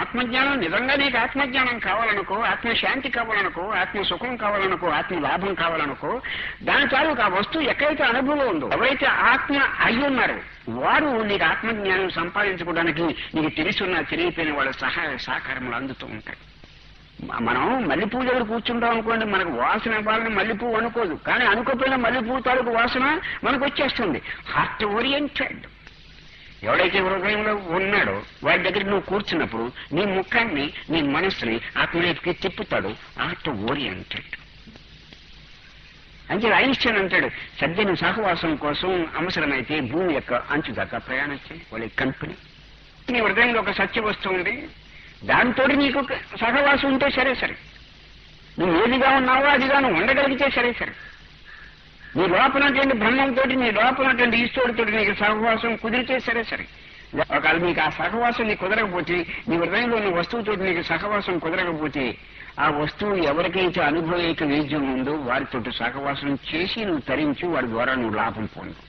ఆత్మజ్ఞానం నిజంగా నీకు ఆత్మజ్ఞానం కావాలనుకో ఆత్మశాంతి కావాలనుకో ఆత్మ సుఖం కావాలనుకో ఆత్మ లాభం కావాలనుకో దాని తాలూకు ఆ వస్తువు ఎక్కడైతే అనుభవం ఉందో ఎవరైతే ఆత్మ అయి ఉన్నారు వారు నీకు ఆత్మజ్ఞానం సంపాదించుకోవడానికి నీకు తెలుసున్నా తెలియపోయిన వాళ్ళ సహాయ సహకారములు అందుతూ ఉంటాయి. మనం మల్లెపూ దగ్గర కూర్చుంటాం అనుకోండి మనకు వాసన ఇవ్వాలని మల్లెపూ అనుకోదు. కానీ అనుకోపోయిన మల్లెపూ తాలూకు వాసన మనకు వచ్చేస్తుంది. హార్ట్ ఓరియంటెడ్ ఎవడైతే హృదయంలో ఉన్నాడో వాడి దగ్గర నువ్వు కూర్చున్నప్పుడు నీ ముఖాన్ని నీ మనసుని ఆత్మవైపుకి తిప్పుతాడు హార్ట్ ఓరియంటెడ్. అంటే ఐన్స్టైన్ అంటాడు సజ్జన సహవాసం కోసం అవసరమైతే భూమి యొక్క అంచు దాకా ప్రయాణం చేయి వాళ్ళ కంపెనీ. నీ హృదయంలో ఒక సత్య వస్తువు ఉంది దాంతో నీకు సహవాసం ఉంటే సరే సరే. నువ్వు ఏదిగా ఉన్నావో అదిగా నువ్వు ఉండగలిగితే సరే సరే. నీ లోపలటువంటి బ్రహ్మంతో నీ లోపలటువంటి ఈశ్వరుడితో నీకు సహవాసం కుదిరితే సరే సరే. ఒకవేళ నీకు ఆ సహవాసం నీకు కుదరకపోతే నీ హృదయంలో ఉన్న వస్తువుతో నీకు సహవాసం కుదరకపోతే ఆ వస్తువు ఎవరికైతే అనుభవైక వేద్యం ఉందో వారితో సహవాసం చేసి నువ్వు తరించి వారి ద్వారా నువ్వు లాభం పొందు.